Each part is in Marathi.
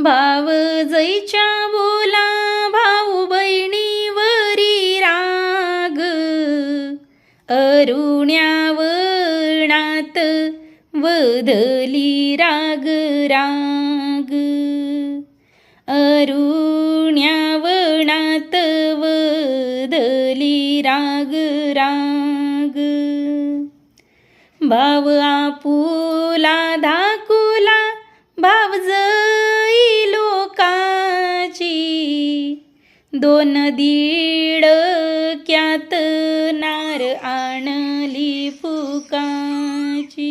भाव जैच्या बोला भाऊ बहिणीवरी राग. अरुण्यावणात वदली राग राग. अरुण्यावणात वधली राग राग. भाव आपुला धा दोन दीड क्यात नार आणली फुकाची.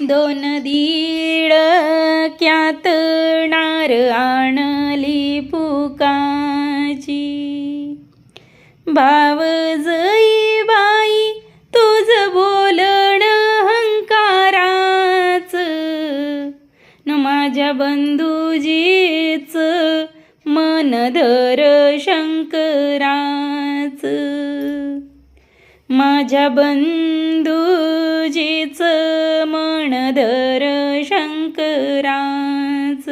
दोन दीड क्यात नार आणली फुकाची. भाव जई बाई तुझ बोलण हंकाराच. न माझ्या बंधूजीच मन धर शंकराच. माझ्या बंधूजीच मन धर शंकराच.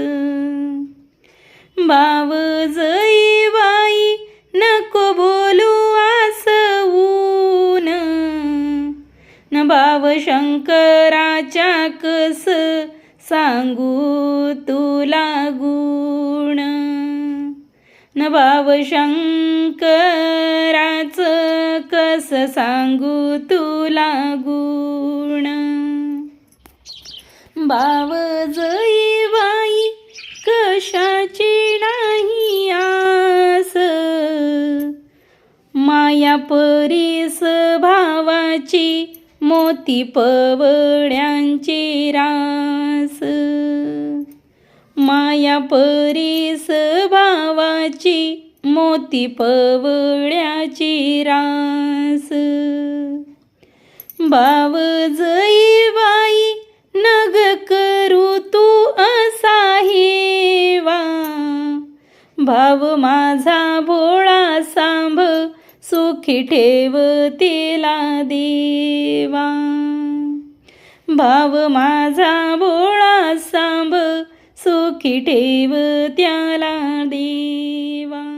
भाव जई बाई नको बोलू आसवून न भाव शंकराच्या कस सांगू तुला? न भाव शंकराच कस सांगू तुला गुण? भाव जई बाई कशाची नाही आस? माया परीस भावाची मोती पवड्यांची रास. माया परीस भावाची मोती पवळ्याची रास. भाव जई बाई नग करू तू असा हेवा भाव माझा भोळा सांभ सुखी ठेव तिला देवा. भाव माझा भोळा सांभ ठेव त्याला देवा